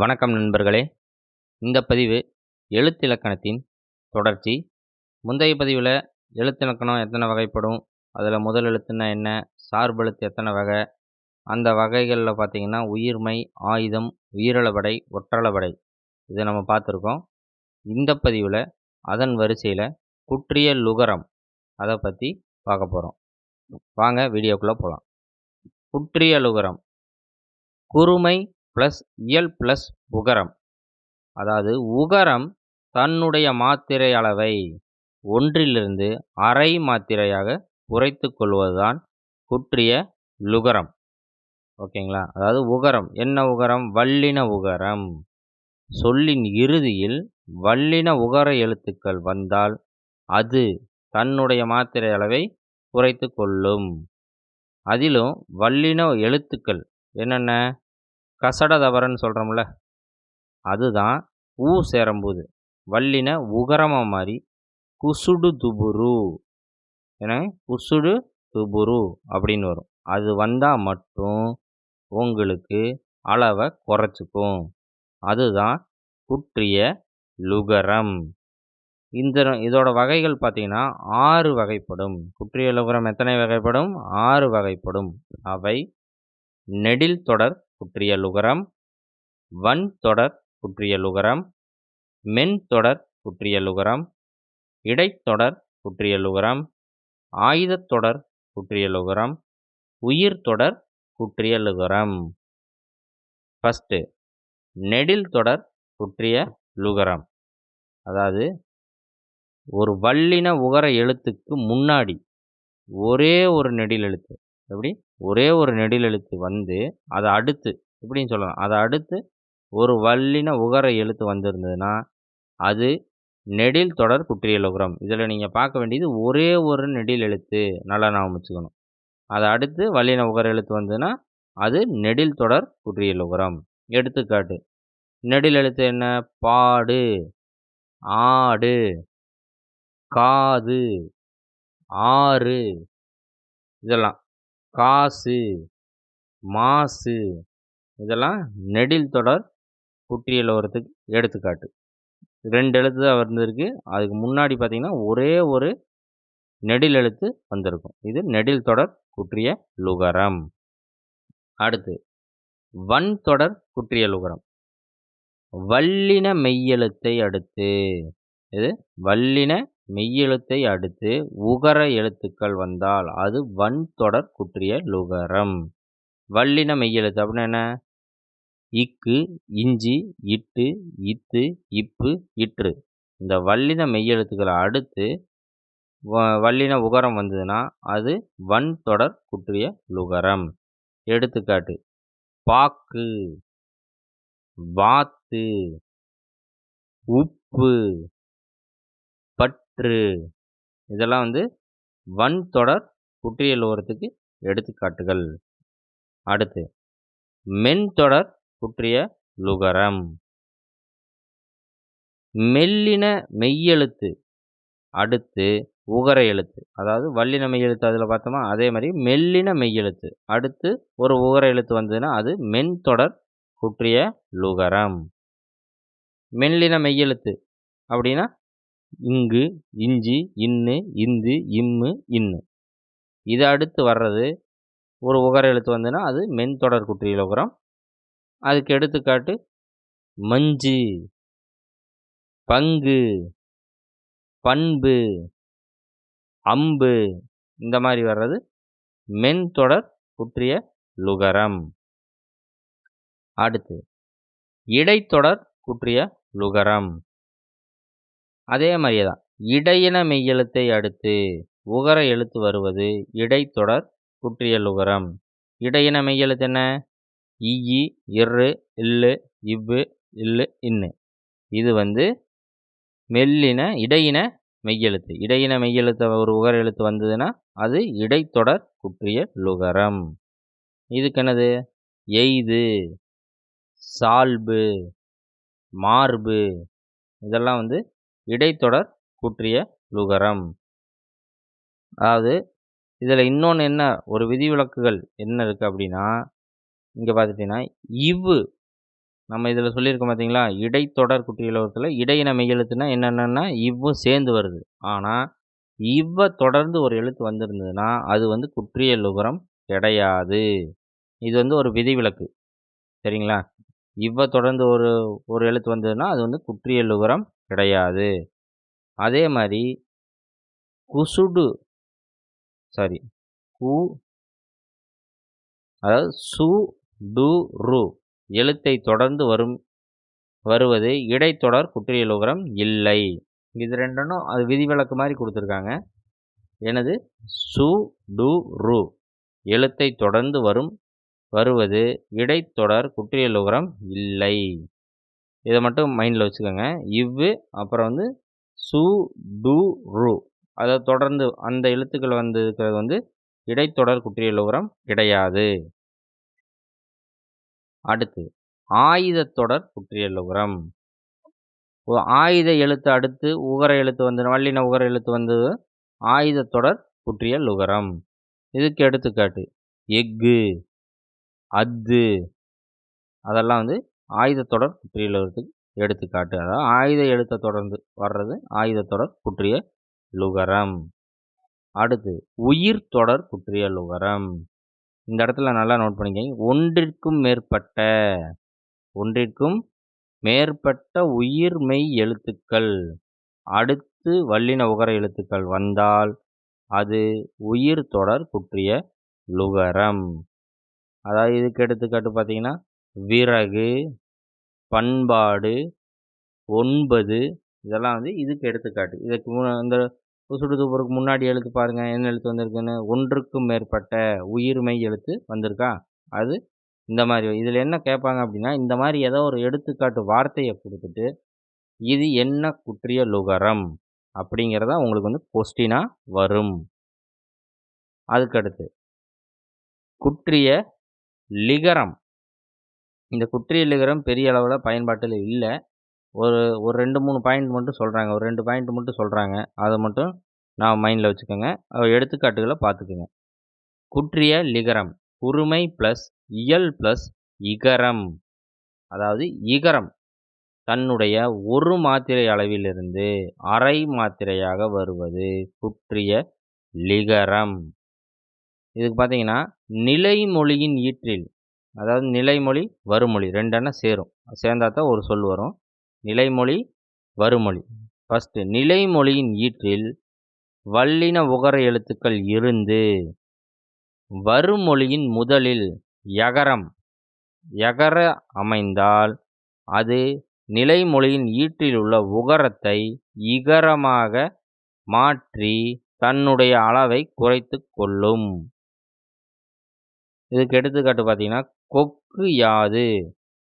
வணக்கம் நண்பர்களே. இந்த பதிவு எழுத்திலக்கணத்தின் தொடர்ச்சி. முந்தைய பதிவில் எழுத்திலக்கணம் எத்தனை வகைப்படும்? அதில் முதல் எழுத்துன்னா என்ன? சார்பெழுத்து எத்தனை வகை? அந்த வகைகளில் பார்த்திங்கன்னா உயிர்மை ஆயுதம் உயிரளபடை ஒற்றளபடை. இதை நம்ம பார்த்துருக்கோம் இந்த பதிவில் அதன் வரிசையில் குற்றிய லுகரம் அதை பற்றி பார்க்க போகிறோம் வாங்க வீடியோக்குள்ளே போகலாம் குற்றிய லுகரம். குறுமை ப்ளஸ் இயல் ப்ளஸ் உகரம். அதாவது உகரம் தன்னுடைய மாத்திரை அளவை ஒன்றிலிருந்து அரை மாத்திரையாக குறைத்து கொள்வதுதான் குற்றிய லுகரம். ஓகேங்களா? அதாவது உகரம். என்ன உகரம்? வல்லின உகரம். சொல்லின் இறுதியில் வல்லின உகர எழுத்துக்கள் வந்தால் அது தன்னுடைய மாத்திரை அளவை குறைத்து கொள்ளும். அதிலும் வல்லின எழுத்துக்கள் என்னென்ன? கசட தவறன்னு சொல்கிறோம்ல அதுதான் ஊ சேரும்போது. வல்லின உகரமாக மாதிரி குசுடு துபுரு. என குசுடு துபுரு அப்படின்னு வரும். அது வந்தால் மட்டும் உங்களுக்கு அளவை குறைச்சிக்கும். அதுதான் குற்றிய லுகரம். இந்த இதோட வகைகள் பார்த்தீங்கன்னா ஆறு வகைப்படும். குற்றிய லுகரம் எத்தனை வகைப்படும்? ஆறு வகைப்படும். அவை நெடில் தொடர் குற்றிய லுகரம் வன் தொடர் குற்றிய லுகரம் மென் தொடர் குற்றிய இடைத்தொடர் குற்றியலுகரம் ஆயுதத் தொடர் குற்றியலுகரம் உயிர் தொடர் குற்றியலுகரம் ஃபஸ்ட்டு நெடில் தொடர் குற்றிய லுகரம். அதாவது ஒரு வல்லின உகர எழுத்துக்கு முன்னாடி ஒரே ஒரு நெடில் எழுத்து. எப்படி? ஒரே ஒரு நெடில் எழுத்து வந்து அதை அடுத்து இப்படின்னு சொல்லலாம். அதை அடுத்து ஒரு வல்லின உகர எழுத்து வந்திருந்ததுன்னா அது நெடில் தொடர் குற்றியலுகரம். இதில் நீங்கள் பார்க்க வேண்டியது ஒரே ஒரு நெடில் எழுத்து நல்லா நான் வச்சுக்கணும். அதை அடுத்து வல்லின உகர எழுத்து வந்ததுன்னா அது நெடில் தொடர் குற்றியலுகரம். எடுத்துக்காட்டு. நெடில் எழுத்து என்ன? பாடு ஆடு காது ஆறு. இதெல்லாம். காசு மாசு இதெல்லாம் நெடில் தொடர் குற்றியல் வரத்துக்கு எடுத்துக்காட்டு. ரெண்டு எழுத்து தான் வந்திருக்கு. அதுக்கு முன்னாடி பார்த்திங்கன்னா ஒரே ஒரு நெடில் எழுத்து வந்திருக்கும். இது நெடில் தொடர் குற்றிய லுகரம். அடுத்து வன் தொடர் குற்றிய லுகரம். வல்லின மெய்யெழுத்தை அடுத்து இது வல்லின மெய்யெழுத்தை அடுத்து உகர எழுத்துக்கள் வந்தால் அது வன் தொடர் குற்றிய லுகரம். வல்லின மெய்யெழுத்து அப்படின்னா என்ன? இக்கு இஞ்சி இட்டு இத்து இப்பு இற்று. இந்த வல்லின மெய்யெழுத்துக்களை அடுத்து வல்லின உகரம் வந்ததுன்னா அது வன் தொடர் குற்றிய லுகரம். எடுத்துக்காட்டு பாக்கு வாத்து உப்பு பற்று இதெல்லாம் வந்து வன் தொடர் குற்றிய லுகரத்துக்கு எடுத்துக்காட்டுகள். அடுத்து மென் தொடர் குற்றிய லுகரம். மெல்லின மெய்யெழுத்து அடுத்து உகர எழுத்து. அதாவது வல்லின மெய்யெழுத்து அதில் பார்த்தோமா? அதே மாதிரி மெல்லின மெய்யெழுத்து. அடுத்து ஒரு உகர எழுத்து வந்ததுன்னா அது மென் தொடர் குற்றிய லுகரம். மெல்லின மெய்யெழுத்து அப்படின்னா இங்கு இஞ்சி இன்னு இந்து இம்மு இன்னு. இது அடுத்து வர்றது ஒரு உகர எழுத்து வந்ததுன்னா அது மென் தொடர் குற்றிய லுகரம் அதுக்கு எடுத்துக்காட்டு மஞ்சு பங்கு பண்பு அம்பு. இந்த மாதிரி வர்றது மென் தொடர் குற்றிய லுகரம் அடுத்து இடைத்தொடர் குற்றிய லுகரம் அதே மாதிரியே தான். இடையின மெய்யெழுத்தை அடுத்து உகர எழுத்து வருவது இடைத்தொடர் குற்றிய லுகரம் இடையின மெய்யெழுத்து என்ன? இய்யி இரு இல்லு இவ்வு இல்லு இன்னு. இது வந்து மெல்லின இடையின மெய்யெழுத்து. இடையின மெய்யெழுத்து ஒரு உகர எழுத்து வந்ததுன்னா அது இடைத்தொடர் குற்றிய லுகரம் இதுக்கு என்னது? எய்து சால்பு மார்பு இதெல்லாம் வந்து இடைத்தொடர் குற்றிய லுகரம். அதாவது இதில் இன்னொன்று என்ன ஒரு விதிவிலக்குகள் என்ன இருக்குது அப்படின்னா இங்கே பார்த்துட்டிங்கன்னா இவ்வு நம்ம இதில் சொல்லியிருக்கோம் பார்த்தீங்களா இடைத்தொடர் குற்றியலுகரத்தில் இடையின மெய்யெழுத்துனா என்னென்னா இவ்வும் சேர்ந்து வருது. ஆனால் இவ்வ தொடர்ந்து ஒரு எழுத்து வந்திருந்ததுன்னா அது வந்து குற்றியலுகரம் கிடையாது. இது வந்து ஒரு விதிவிலக்கு. சரிங்களா? இவ்வ தொடர்ந்து ஒரு ஒரு எழுத்து வந்ததுன்னா அது வந்து குற்றியலுகரம் கிடையாது. அதே மாதிரி குசுடு சாரி கு அதாவது சு டு ரு எழுத்தை தொடர்ந்து வரும் வருவது இடைத்தொடர் குற்றியலுகரம் இல்லை. இது ரெண்டும் அது விதிவிலக்கு மாதிரி கொடுத்துருக்காங்க. எனது சு டு ரு எழுத்தை தொடர்ந்து வரும் வருவது இடைத்தொடர் குற்றியலுகரம் இல்லை. இதை மட்டும் மைண்டில் வச்சுக்கோங்க. இவ்வு அப்புறம் வந்து சு டு ரு. அதை தொடர்ந்து அந்த எழுத்துக்கள் வந்து இருக்கிறது வந்து இடைத்தொடர் குற்றியலுகரம் கிடையாது. அடுத்து ஆயுதத்தொடர் குற்றியலுகரம் ஆயுத எழுத்து அடுத்து உகர எழுத்து வந்து வல்லின உகர எழுத்து வந்து ஆயுதத்தொடர் குற்றியலுகரம் இதுக்கு எடுத்துக்காட்டு எஃகு அத்து அதெல்லாம் வந்து ஆயுதத்தொடர் குற்றியலுகரத்துக்கு எடுத்துக்காட்டு. அதாவது ஆயுத எழுத்தை தொடர்ந்து வர்றது ஆயுதத்தொடர் புற்றிய லுகரம். அடுத்து உயிர் தொடர் குற்றியலுகரம் இந்த இடத்துல நல்லா நோட் பண்ணிக்கங்க. ஒன்றிற்கும் மேற்பட்ட ஒன்றிற்கும் மேற்பட்ட உயிர்மெய் எழுத்துக்கள். அடுத்து வல்லின உகர எழுத்துக்கள் வந்தால் அது உயிர் தொடர் குற்றிய லுகரம். அதாவது இதுக்கு எடுத்துக்காட்டு பார்த்தீங்கன்னா விறகு பண்பாடு ஒன்பது இதெல்லாம் வந்து இதுக்கு எடுத்துக்காட்டு. இதுக்கு மு இந்த சுடுதுப்புருக்கு முன்னாடி எழுத்து பாருங்கள் என்ன எழுத்து வந்திருக்குன்னு? ஒன்றுக்கும் மேற்பட்ட உயிர்மெய் எழுத்து வந்திருக்கா? அது இந்த மாதிரி. இதில் என்ன கேட்பாங்க அப்படின்னா இந்த மாதிரி ஏதோ ஒரு எடுத்துக்காட்டு வார்த்தையை கொடுத்துட்டு இது என்ன குற்றிய லுகரம்? அப்படிங்கிறத உங்களுக்கு வந்து கொஸ்டினாக வரும். அதுக்கடுத்து குற்றிய லிகரம். இந்த குற்றிய லிகரம் பெரிய அளவில் பயன்பாட்டில் இல்லை. ஒரு ஒரு ரெண்டு மூணு பாயிண்ட் மட்டும் சொல்கிறாங்க ஒரு ரெண்டு பாயிண்ட் மட்டும் சொல்கிறாங்க அதை மட்டும் நான் மைண்டில் வச்சுக்கோங்க. எடுத்துக்காட்டுகளை பார்த்துக்குங்க. குற்றிய லிகரம். உரிமை ப்ளஸ் இயல் ப்ளஸ் இகரம். அதாவது இகரம். தன்னுடைய ஒரு மாத்திரை அளவிலிருந்து அரை மாத்திரையாக வருவது. குற்றிய லிகரம். இதுக்கு பார்த்தீங்கன்னா நிலைமொழியின் ஈற்றில் அதாவது நிலைமொழி வறுமொழி ரெண்டெண்ணம் சேரும். சேர்ந்தா தான் ஒரு சொல் வரும். நிலைமொழி வறுமொழி ஃபஸ்ட்டு நிலைமொழியின் ஈற்றில் வல்லின உகர எழுத்துக்கள் இருந்து வருமொழியின் முதலில் யகரம் யகர அமைந்தால் அது நிலைமொழியின் ஈற்றில் உள்ள உகரத்தை இகரமாக மாற்றி தன்னுடைய அளவை குறைத்து கொள்ளும். இதுக்கு எடுத்துக்காட்டு பார்த்தீங்கன்னா கொக்கு யாது?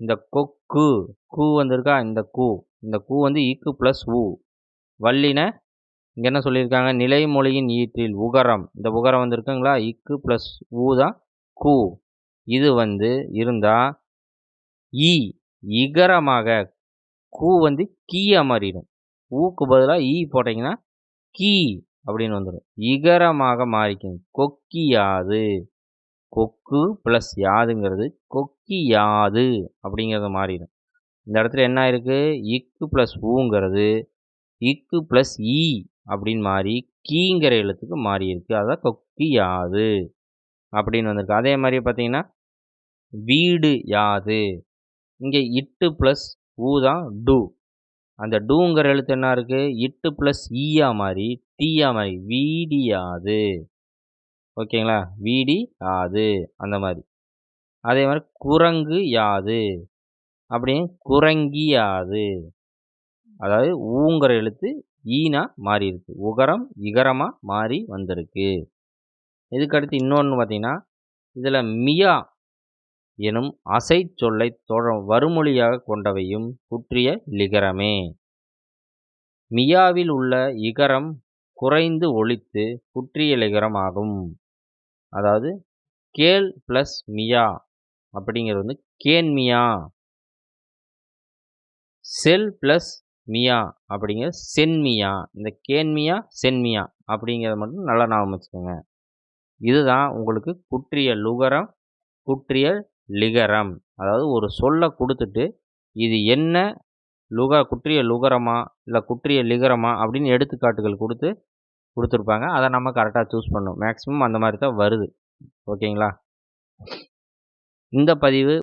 இந்த கொக்கு. கூ வந்திருக்கா? இந்த கூ. இந்த கூ வந்து இக்கு ப்ளஸ் ஊ. வல்லின இங்கே என்ன சொல்லியிருக்காங்க? நிலைமொழியின் ஈற்றில் உகரம். இந்த உகரம் வந்திருக்குங்களா? இக்கு ப்ளஸ் ஊ தான் கூ. இது வந்து இருந்தால் ஈ. இகரமாக கூ வந்து கீயாக மாறிடும் ஊக்கு பதிலாக ஈ போட்டிங்கன்னா கீ அப்படின்னு வந்துடும் இகரமாக மாறிக்கும். கொக்கியாது. கொக்கு ப்ளஸ் யாதுங்கிறது கொக்கி யாது அப்படிங்கிறது மாறிடும் இந்த இடத்துல என்ன இருக்குது இக்கு ப்ளஸ் ஊங்கிறது இக்கு ப்ளஸ் ஈ அப்படின்னு மாறி கீங்கிற எழுத்துக்கு மாறி இருக்குது அதான் கொக்கி யாது அப்படின்னு வந்திருக்கு. அதே மாதிரி பார்த்தீங்கன்னா வீடு யாது இங்கே இட்டு ப்ளஸ் ஊ தான் டு. அந்த டூங்கிற எழுத்து என்ன இருக்குது இட்டு ப்ளஸ் ஈயா மாதிரி டீயா மாதிரி வீடியாது ஓகேங்களா? வீடி யாது. அந்த மாதிரி. அதே மாதிரி குரங்கு யாது. அப்படின்னு குரங்கி யாது. அதாவது ஊங்கிற எழுத்து ஈனா மாறி இருக்கு. உகரம் இகரமாக மாறி வந்திருக்கு. இதுக்கடுத்து இன்னொன்று பார்த்தீங்கன்னா இதில் மியா எனும் அசை சொல்லை தொட வறுமொழியாக கொண்டவையும் குற்றிய லிகரமே. மியாவில் உள்ள இகரம் குறைந்து ஒழித்து குற்றிய லிகரம் ஆகும். அதாவது கேல் ப்ளஸ் மியா அப்படிங்கிறது வந்து கேன்மியா செல் ப்ளஸ் மியா அப்படிங்கிறது சென்மியா இந்த கேன்மியா சென்மியா அப்படிங்கிறத மட்டும் நல்லா ஞாபகம் வச்சுக்கோங்க. இதுதான் உங்களுக்கு குற்றிய லுகரம் குற்றிய லிகரம். அதாவது ஒரு சொல்லை கொடுத்துட்டு இது என்ன லுக குற்றிய லுகரமா இல்லை குற்றிய லிகரமா அப்படின்னு எடுத்துக்காட்டுகள் கொடுத்து கொடுத்துருப்பாங்க. அதை நம்ம கரெக்டாக சூஸ் பண்ணணும். மேக்ஸிமம் அந்த மாதிரி தான் வருது. ஓகேங்களா இந்த பதிவு